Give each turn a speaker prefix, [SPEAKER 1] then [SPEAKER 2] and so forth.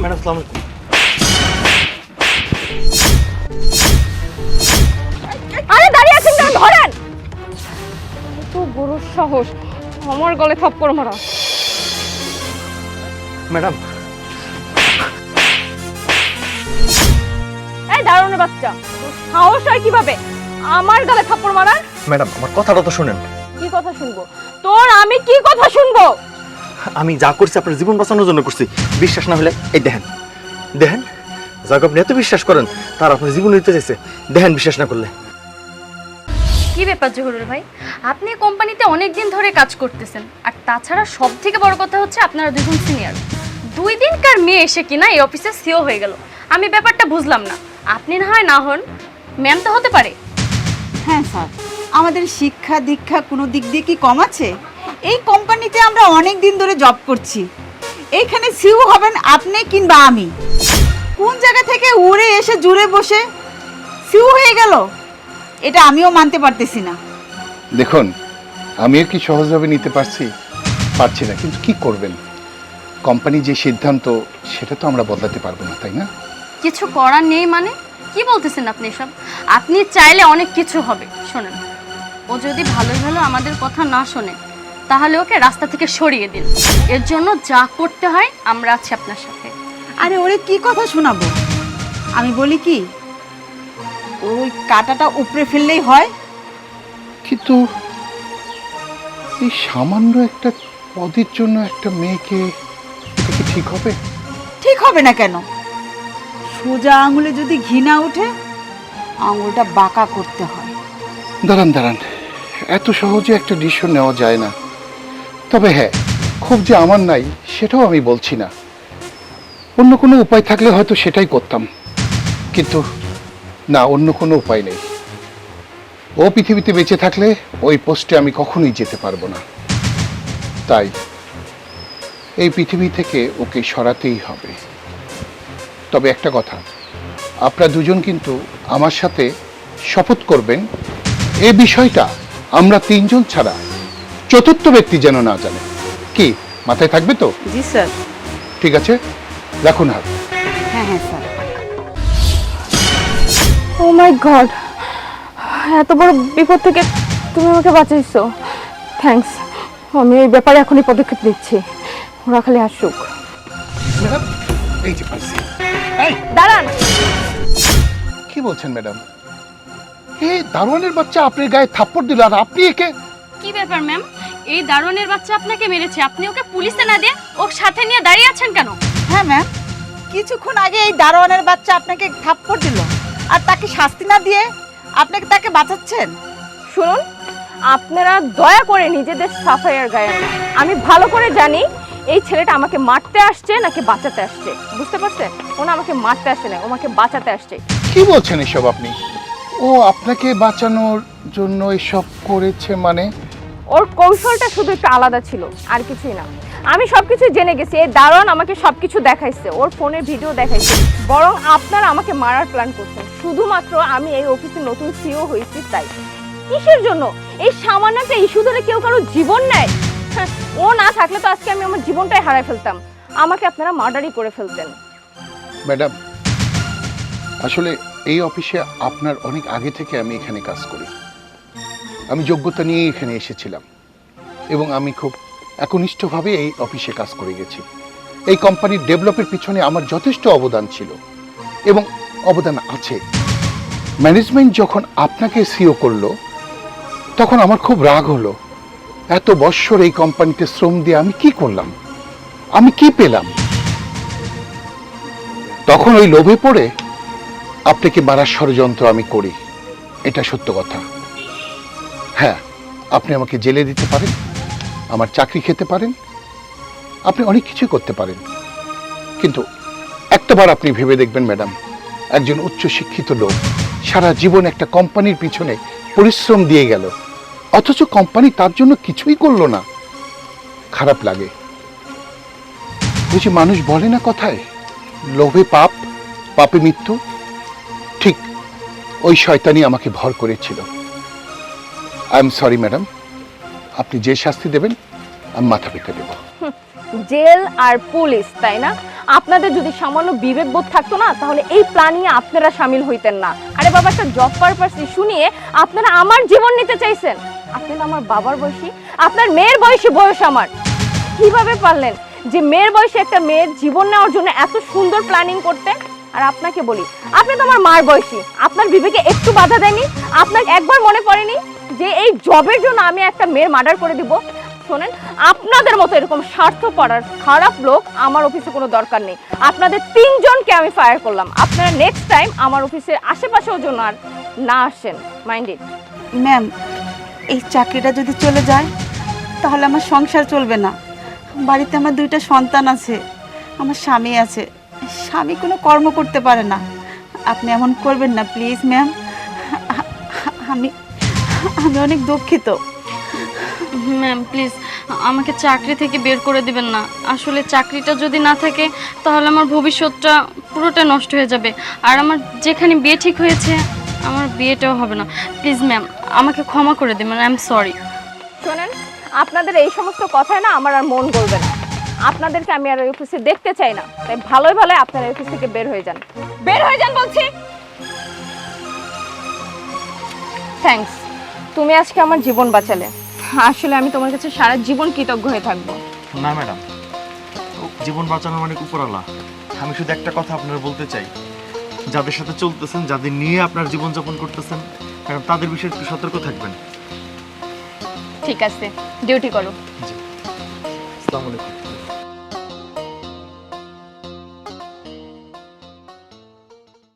[SPEAKER 1] Madam সালাম আলাইকুম।
[SPEAKER 2] আরে দাঁড়িয়ে আছেন কেন? ধরেন। তো গরুর সাহস। আমার গলে থাপ্পড় মারা।
[SPEAKER 1] ম্যাডাম।
[SPEAKER 2] এই দারুণের বাচ্চা। তোর সাহস হয় কীভাবে? আমার গলে থাপ্পড় মারার?
[SPEAKER 1] ম্যাডাম আমার কথাটা তো শুনেন।
[SPEAKER 2] কি কথা শুনব? তোর আমি কি কথা শুনব?
[SPEAKER 1] আমি যা করছি আপনার জীবন বাঁচানোর জন্য করছি। বিশ্বাস না হলে, এই দেখেন দেখেন, যাকে আপনি এত বিশ্বাস করেন, তার আপনার জীবন নিতে চাইছে। দেখেন, বিশ্বাস না করলে।
[SPEAKER 3] কি ব্যাপার জহুরুল ভাই? আপনি কোম্পানিতে অনেক দিন ধরে কাজ করতেছেন, আর তাছাড়া সব থেকে বড় কথা হচ্ছে আপনারা দুজন সিনিয়র দুই দিনকার মেয়ে এসে কিনা এই অফিসে সিও হয়ে গেল। আমি ব্যাপারটা বুঝলাম না। আপনি না হয় না হন, ম্যাম তো হতে পারে।
[SPEAKER 4] হ্যাঁ স্যার। আমাদের শিক্ষা দীক্ষা কোনো দিক দিয়ে কি কম আছে? এই কোম্পানিতে আমরা অনেক দিন ধরে জব করছি। এইখানে সিউ হবেন আপনি কিংবা আমি। কোন জায়গা থেকে উড়ে এসে জুড়ে বসে সিউ হয়ে গেল এটা আমিও মানতে পারতেছি না।
[SPEAKER 5] দেখুন আমিও কি সহজভাবে নিতে পারছি? পারছি না কিন্তু কি করবেন? কোম্পানি যে সিদ্ধান্ত সেটা তো আমরা বদলাতে পারব না তাই না?
[SPEAKER 3] কিছু করার নেই মানে? কি বলতেছেন আপনি সব আপনি চাইলে অনেক কিছু হবে শোনেন। ও যদি ভালোই ভালো আমাদের কথা না শোনে তাহলে ওকে রাস্তা থেকে সরিয়ে দিন। এর জন্য যা করতে হয় আমরা আছি আপনার সাথে।
[SPEAKER 4] আরে ওরে কি কথা শোনাবো? আমি বলি কি ওই কাটাটা উপরে ফেললেই হয়।
[SPEAKER 5] কিন্তু এই সামান্য একটা পদের জন্য একটা মেয়েকে এটা কি ঠিক হবে?
[SPEAKER 4] ঠিক হবে না কেন? সোজা আঙুলে যদি ঘৃণা ওঠে, আঙুলটা বাঁকা করতে হয়।
[SPEAKER 5] দাঁড়ান দাঁড়ান। এত সহজে একটা ডিসিশন নেওয়া যায় না। তবে হ্যাঁ খুব যে আমার নাই, সেটাও আমি বলছি না। অন্য কোনো উপায় থাকলে হয়তো সেটাই করতাম। কিন্তু না, অন্য কোনো উপায় নেই। ও পৃথিবীতে বেঁচে থাকলে ওই পোস্টে আমি কখনোই যেতে পারব না। তাই এই পৃথিবী থেকে ওকে সরাতেই হবে। তবে একটা কথা। আপনারা দুজন কিন্তু আমার সাথে শপথ করবেন এ বিষয়টা আমরা তিনজন ছাড়া চতুর্থ ব্যক্তি যেন না জানে। কি মাথায় থাকবে তো?
[SPEAKER 4] জি স্যার।
[SPEAKER 5] ঠিক আছে রাখুন হাত।
[SPEAKER 4] হ্যাঁ হ্যাঁ স্যার।
[SPEAKER 2] ও মাই গড এত বড় বিপদ থেকে তুমি আমাকে বাঁচাইছো। থ্যাঙ্কস আমি এই ব্যাপারে এখনই পদক্ষেপ নিচ্ছি। ওরা খালি আসুক।
[SPEAKER 5] এই যে পারছি
[SPEAKER 2] দাঁড়ান।
[SPEAKER 5] কি বলছেন ম্যাডাম? এই দারোয়ানের বাচ্চা আপনার গায়ে থাপ্পড় দিল আর আপনি একে
[SPEAKER 3] কি ব্যাপার ম্যাম? এই দারোয়ানের বাচ্চা আপনাকে মেরেছে। আপনি ওকে পুলিশে না দিয়ে ওর সাথে নিয়ে দাঁড়িয়ে আছেন কেন?
[SPEAKER 4] হ্যাঁ ম্যাম। কিছুক্ষণ আগে এই দারোয়ানের বাচ্চা আপনাকে থাপ্পড় দিল আর তাকে শাস্তি না দিয়ে আপনাকে তাকে বাঁচাচ্ছেন?
[SPEAKER 2] শুনুন আপনারা দয়া করে নিজেদের সাফাইয়ের গায়ে আমি ভালো করে জানি এই ছেলেটা আমাকে মারতে আসছে নাকি বাঁচাতে আসছে? বুঝতে পারছেন? ও না আমাকে মারতে আসছে না ও আমাকে বাঁচাতে আসছে।
[SPEAKER 5] কি বলছেন এসব আপনি? ও আপনাকে বাঁচানোর জন্য এসব করেছে মানে?
[SPEAKER 2] ওর কৌশলটা শুধু একটু আলাদা ছিল আর কিছুই না। আমি সবকিছু জেনে গেছি এই দারোয়ান আমাকে সবকিছু দেখাইছে ওর ফোনে ভিডিও দেখাইছে বরং আপনারা আমাকে মারার প্ল্যান করছেন। শুধুমাত্র আমি এই অফিসে নতুন সিও হয়েছি তাই। কিসের জন্য? এই সামান্য একটা ইস্যু ধরে কেউ কারও জীবন নেয়? ও না থাকলে তো আজকে আমি আমার জীবনটাই হারাই ফেলতাম। আমাকে আপনারা মার্ডারই করে ফেলতেন।
[SPEAKER 5] ম্যাডাম, আসলে এই অফিসে আপনার অনেক আগে থেকে আমি এখানে কাজ করি। আমি যোগ্যতা নিয়ে এখানে এসেছিলাম এবং আমি খুব একনিষ্ঠভাবে এই অফিসে কাজ করে গেছি। এই কোম্পানির ডেভেলপের পিছনে আমার যথেষ্ট অবদান ছিল এবং অবদান আছে। ম্যানেজমেন্ট যখন আপনাকে সিও করল, তখন আমার খুব রাগ হলো। এত বৎসর এই কোম্পানিতে শ্রম দিয়ে আমি কি করলাম? আমি কি পেলাম? তখন ওই লোভে পড়ে আপনাকে মারার ষড়যন্ত্র আমি করি। এটা সত্য কথা। হ্যাঁ আপনি আমাকে জেলে দিতে পারেন, আমার চাকরি খেতে পারেন, আপনি অনেক কিছুই করতে পারেন। কিন্তু একটাবার আপনি ভেবে দেখবেন, ম্যাডাম, একজন উচ্চ শিক্ষিত লোক সারা জীবন একটা কোম্পানির পিছনে পরিশ্রম দিয়ে গেল। অথচ কোম্পানি তার জন্য কিছুই করল না। খারাপ লাগে। বুঝি মানুষ বলে না কথায়, লোভে পাপ, পাপে মৃত্যু, ঠিক ওই শয়তানি আমাকে ভর করেছিল। আই এম সরি ম্যাডাম আপনি যে শাস্তি দেবেন, আমি মাথা পেতে দেব।
[SPEAKER 2] জেল আর পুলিশ, তাই না? আপনাদের যদি সামান্য বিবেক বোধ থাকতো না, তাহলে এই প্ল্যানিংয়ে আপনারা সামিল হইতেন না। আরে বাবা, একটা জব পারপাস ইস্যু নিয়ে আপনারা আমার জীবন নিতে চাইছেন। আপনি তো আমার বাবার বয়সী। আপনার মেয়ের বয়সী বয়স আমার। কীভাবে পারলেন যে মেয়ের বয়সে একটা মেয়ের জীবন নেওয়ার জন্য এত সুন্দর প্ল্যানিং করতে? আর আপনাকে বলি, আপনি তো আমার মার বয়সী। আপনার বিবেকে একটু বাধা দেয়নি? আপনার একবার মনে পড়েনি যে এই জবের জন্য আমি একটা মেয়ের মার্ডার করে দিব? শোনেন, আপনাদের মতো এরকম স্বার্থ পড়ার খারাপ লোক আমার অফিসে কোনো দরকার নেই। আপনাদের তিনজনকে আমি ফায়ার করলাম। আপনারা নেক্সট টাইম আমার অফিসের আশেপাশেও জন্য আর না আসেন। মাইন্ডেড
[SPEAKER 4] ম্যাম এই চাকরিটা যদি চলে যায়, তাহলে আমার সংসার চলবে না। বাড়িতে আমার দুইটা সন্তান আছে, আমার স্বামী আছে। স্বামী কোনো কর্ম করতে পারে না। আপনি এমন করবেন না, প্লিজ, ম্যাম। আমি আমি অনেক দুঃখিত।
[SPEAKER 3] ম্যাম, প্লিজ, আমাকে চাকরি থেকে বের করে দিবেন না। আসলে চাকরিটা যদি না থাকে, তাহলে আমার ভবিষ্যৎটা পুরোটা নষ্ট হয়ে যাবে। আর আমার যেখানে বিয়ে ঠিক হয়েছে আমার বিয়েটাও হবে না। প্লিজ ম্যাম আমাকে ক্ষমা করে দেবেন আই এম সরি
[SPEAKER 2] শোনেন আপনাদের এই সমস্ত কথায় না আমার আর মন গলবে না। আপনাদেরকে আমি আর এই অফিসে দেখতে চাই না। তাই ভালোই ভালো আপনারা এই অফিস থেকে বের হয়ে যান। বের হয়ে যান বলছি! থ্যাঙ্কস তুমি আজকে আমার জীবন বাঁচালে। আসলে আমি তোমার কাছে সারা জীবন কৃতজ্ঞ হয়ে থাকব।
[SPEAKER 1] না ম্যাডাম জীবন বাঁচানো মানে উপরালা। আমি শুধু একটা কথা আপনার বলতে চাই। যাদের সাথে চলতেছেন যাদের নিয়ে আপনার জীবনযাপন করতেছেন কারণ তাদের বিষয়ে একটু সতর্ক থাকবেন।
[SPEAKER 2] ঠিক আছে ডিউটি করো।
[SPEAKER 1] আসসালামু আলাইকুম।